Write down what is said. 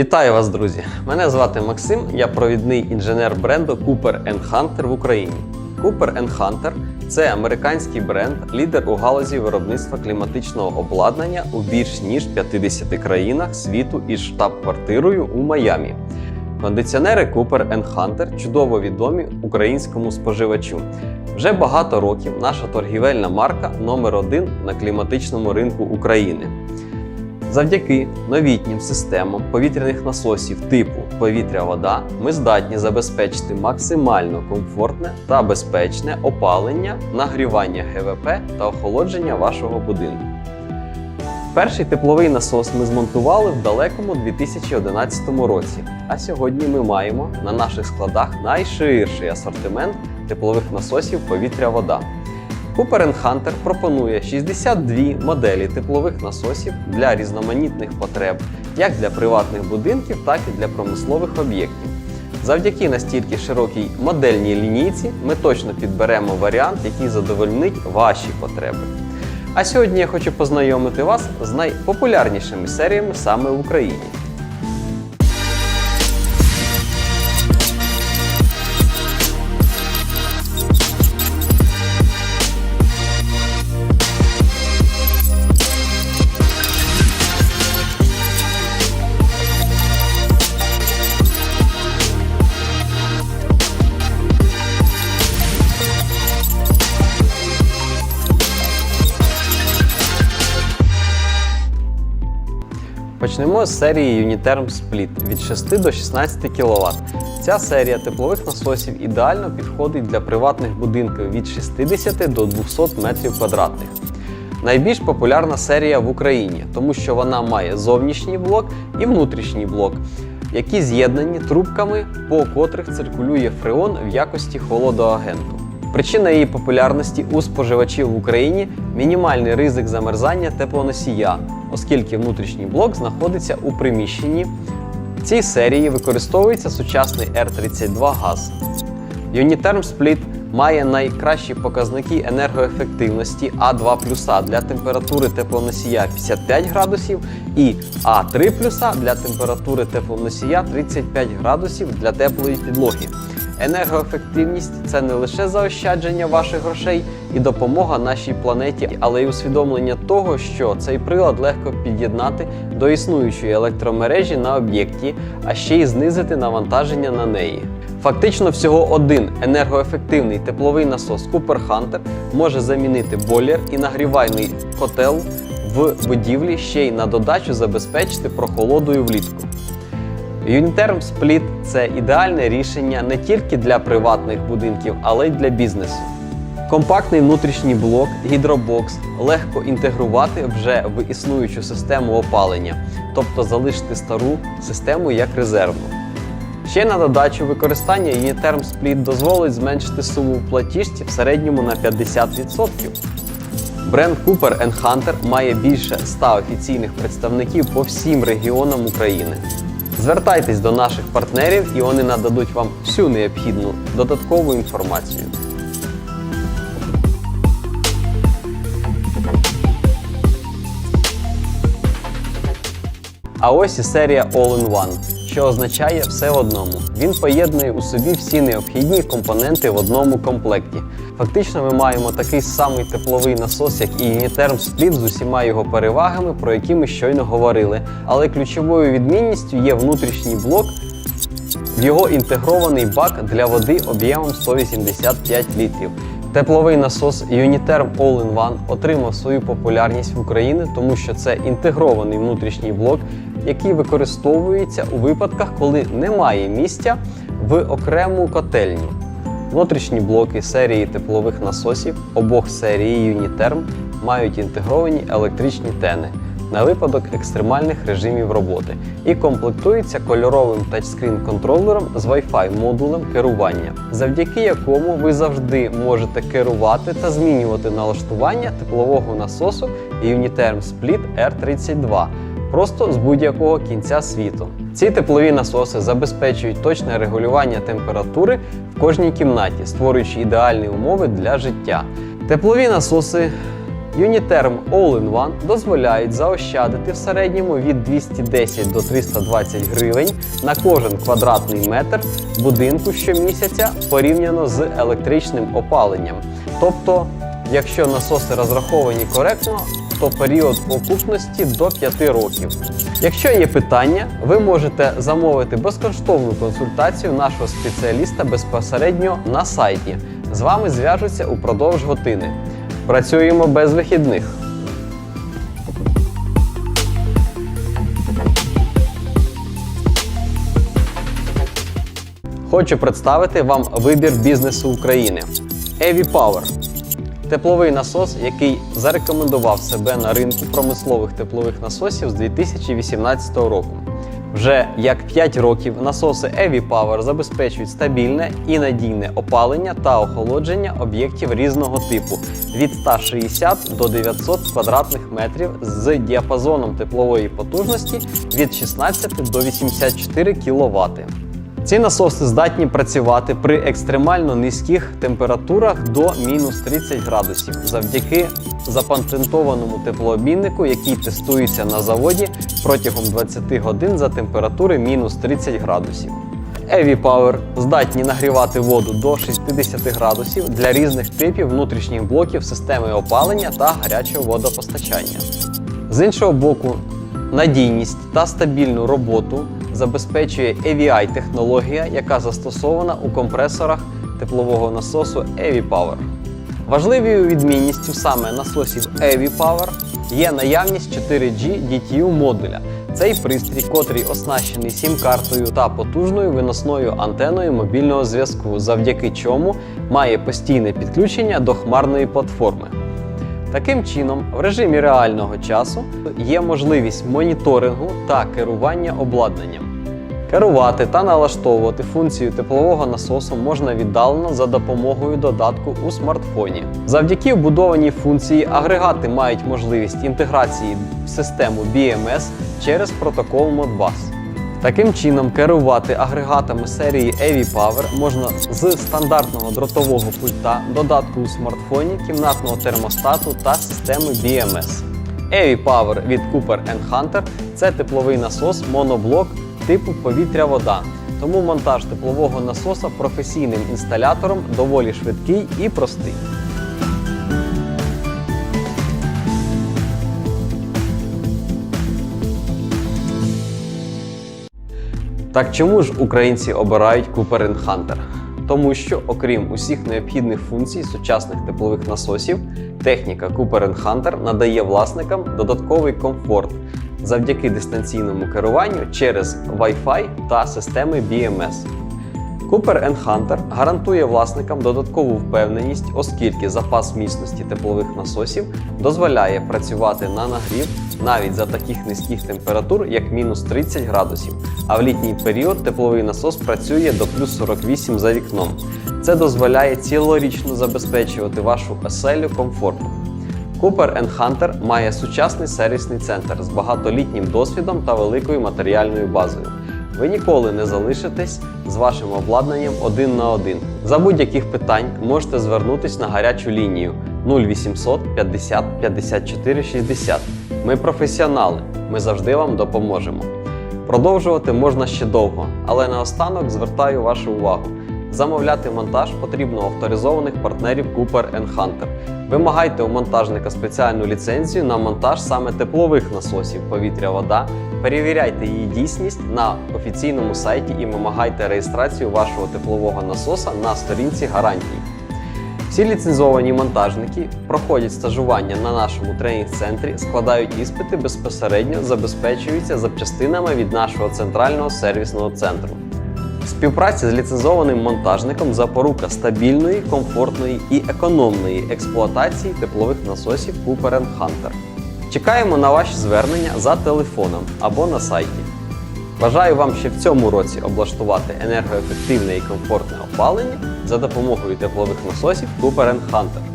Вітаю вас, друзі! Мене звати Максим, я провідний інженер бренду Cooper Hunter в Україні. Cooper Hunter – це американський бренд, лідер у галузі виробництва кліматичного обладнання у більш ніж 50 країнах світу із штаб-квартирою у Майамі. Кондиціонери Cooper Hunter чудово відомі українському споживачу. Вже багато років наша торгівельна марка номер один на кліматичному ринку України. Завдяки новітнім системам повітряних насосів типу повітря-вода ми здатні забезпечити максимально комфортне та безпечне опалення, нагрівання ГВП та охолодження вашого будинку. Перший тепловий насос ми змонтували в далекому 2011 році, а сьогодні ми маємо на наших складах найширший асортимент теплових насосів повітря-вода. Cooper Hunter пропонує 62 моделі теплових насосів для різноманітних потреб, як для приватних будинків, так і для промислових об'єктів. Завдяки настільки широкій модельній лінійці ми точно підберемо варіант, який задовольнить ваші потреби. А сьогодні я хочу познайомити вас з найпопулярнішими серіями саме в Україні. Почнемо з серії Uniterm Split від 6 до 16 кВт. Ця серія теплових насосів ідеально підходить для приватних будинків від 60 до 200 метрів квадратних. Найбільш популярна серія в Україні, тому що вона має зовнішній блок і внутрішній блок, які з'єднані трубками, по котрих циркулює фреон в якості холодоагенту. Причина її популярності у споживачів в Україні мінімальний ризик замерзання теплоносія, оскільки внутрішній блок знаходиться у приміщенні. В цій серії використовується сучасний R32 газ. Uniterm Split має найкращі показники енергоефективності А2 для температури теплоносія 55 градусів і А3 для температури теплоносія 35 градусів для теплої підлоги. Енергоефективність це не лише заощадження ваших грошей і допомога нашій планеті, але й усвідомлення того, що цей прилад легко під'єднати до існуючої електромережі на об'єкті, а ще й знизити навантаження на неї. Фактично, всього один енергоефективний тепловий насос Cooper Hunter може замінити бойлер і нагрівальний котел в будівлі ще й на додачу забезпечити прохолодою влітку. Uniterm Split – це ідеальне рішення не тільки для приватних будинків, але й для бізнесу. Компактний внутрішній блок, гідробокс легко інтегрувати вже в існуючу систему опалення, тобто залишити стару систему як резервну. Ще на додачу використання Uniterm Split дозволить зменшити суму в платіжці в середньому на 50%. Бренд Cooper Hunter має більше 100 офіційних представників по всім регіонам України. Звертайтесь до наших партнерів і вони нададуть вам всю необхідну додаткову інформацію. А ось і серія All-in-One, що означає все в одному. Він поєднує у собі всі необхідні компоненти в одному комплекті. Фактично, ми маємо такий самий тепловий насос, як і Uniterm Split з усіма його перевагами, про які ми щойно говорили. Але ключовою відмінністю є внутрішній блок, в його інтегрований бак для води об'ємом 185 літрів. Тепловий насос Uniterm All-in-One отримав свою популярність в Україні, тому що це інтегрований внутрішній блок, який використовується у випадках, коли немає місця в окрему котельню. Внутрішні блоки серії теплових насосів обох серії Uniterm мають інтегровані електричні тени на випадок екстремальних режимів роботи і комплектуються кольоровим тачскрін контролером з Wi-Fi модулем керування, завдяки якому ви завжди можете керувати та змінювати налаштування теплового насосу Uniterm Split R32 просто з будь-якого кінця світу. Ці теплові насоси забезпечують точне регулювання температури в кожній кімнаті, створюючи ідеальні умови для життя. Теплові насоси Uniterm All-in-One дозволяють заощадити в середньому від 210 до 320 гривень на кожен квадратний метр будинку щомісяця порівняно з електричним опаленням. Тобто, якщо насоси розраховані коректно, то період окупності до 5 років. Якщо є питання, ви можете замовити безкоштовну консультацію нашого спеціаліста безпосередньо на сайті. З вами зв'яжуться упродовж години. Працюємо без вихідних. Хочу представити вам вибір бізнесу України. Evі Power тепловий насос, який зарекомендував себе на ринку промислових теплових насосів з 2018 року. Вже як 5 років насоси Evі Power забезпечують стабільне і надійне опалення та охолодження об'єктів різного типу від 160 до 900 квадратних метрів з діапазоном теплової потужності від 16 до 84 кВт. Ці насоси здатні працювати при екстремально низьких температурах до мінус 30 градусів завдяки запатентованому теплообміннику, який тестується на заводі протягом 20 годин за температури мінус 30 градусів. Evі Power здатні нагрівати воду до 60 градусів для різних типів внутрішніх блоків системи опалення та гарячого водопостачання. З іншого боку, надійність та стабільну роботу забезпечує AVI технологія, яка застосована у компресорах теплового насосу Evі Power. Важливою відмінністю саме насосів Evі Power є наявність 4G DTU модуля. Цей пристрій, котрий оснащений сім-картою та потужною виносною антеною мобільного зв'язку, завдяки чому має постійне підключення до хмарної платформи. Таким чином, в режимі реального часу є можливість моніторингу та керування обладнанням. Керувати та налаштовувати функцію теплового насосу можна віддалено за допомогою додатку у смартфоні. Завдяки вбудованій функції агрегати мають можливість інтеграції в систему BMS через протокол Modbus. Таким чином, керувати агрегатами серії Evі Power можна з стандартного дротового пульта, додатку у смартфоні, кімнатного термостату та системи BMS. Evі Power від Cooper Hunter – це тепловий насос моноблок типу повітря-вода. Тому монтаж теплового насоса професійним інсталятором доволі швидкий і простий. Так чому ж українці обирають Cooper Hunter? Тому що, окрім усіх необхідних функцій сучасних теплових насосів, техніка Cooper Hunter надає власникам додатковий комфорт завдяки дистанційному керуванню через Wi-Fi та системи BMS. Cooper Hunter гарантує власникам додаткову впевненість, оскільки запас міцності теплових насосів дозволяє працювати на нагрів навіть за таких низьких температур, як мінус 30 градусів. А в літній період тепловий насос працює до плюс 48 за вікном. Це дозволяє цілорічно забезпечувати вашу оселю комфортом. Cooper Hunter має сучасний сервісний центр з багатолітнім досвідом та великою матеріальною базою. Ви ніколи не залишитесь з вашим обладнанням один на один. За будь-яких питань можете звернутись на гарячу лінію 0800 50 54 60. Ми професіонали, ми завжди вам допоможемо. Продовжувати можна ще довго, але наостанок звертаю вашу увагу. Замовляти монтаж потрібно авторизованих партнерів Cooper Hunter. Вимагайте у монтажника спеціальну ліцензію на монтаж саме теплових насосів повітря-вода. Перевіряйте її дійсність на офіційному сайті і вимагайте реєстрацію вашого теплового насоса на сторінці гарантій. Всі ліцензовані монтажники проходять стажування на нашому тренінг-центрі, складають іспити безпосередньо забезпечуються запчастинами від нашого центрального сервісного центру. Співпраця з ліцензованим монтажником запорука стабільної, комфортної і економної експлуатації теплових насосів Cooper Hunter. Чекаємо на ваші звернення за телефоном або на сайті. Бажаю вам ще в цьому році облаштувати енергоефективне і комфортне опалення за допомогою теплових насосів Cooper Hunter.